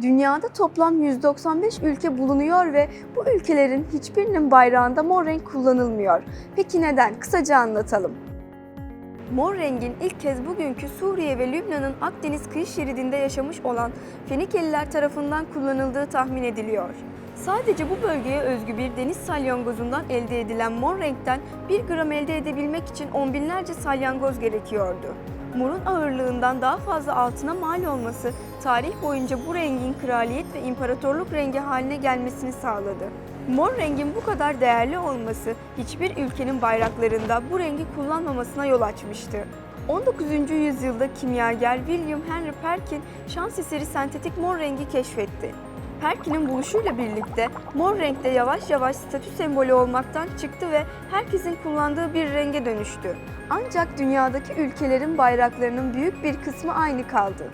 Dünyada toplam 195 ülke bulunuyor ve bu ülkelerin hiçbirinin bayrağında mor renk kullanılmıyor. Peki neden? Kısaca anlatalım. Mor rengin ilk kez bugünkü Suriye ve Lübnan'ın Akdeniz kıyı şeridinde yaşamış olan Fenikeliler tarafından kullanıldığı tahmin ediliyor. Sadece bu bölgeye özgü bir deniz salyangozundan elde edilen mor renkten 1 gram elde edebilmek için on binlerce salyangoz gerekiyordu. Morun ağırlığından daha fazla altına mal olması tarih boyunca bu rengin kraliyet ve imparatorluk rengi haline gelmesini sağladı. Mor rengin bu kadar değerli olması hiçbir ülkenin bayraklarında bu rengi kullanmamasına yol açmıştı. 19. yüzyılda kimyager William Henry Perkin şans eseri sentetik mor rengi keşfetti. Perkin'in buluşuyla birlikte mor renkte yavaş yavaş statü sembolü olmaktan çıktı ve herkesin kullandığı bir renge dönüştü. Ancak dünyadaki ülkelerin bayraklarının büyük bir kısmı aynı kaldı.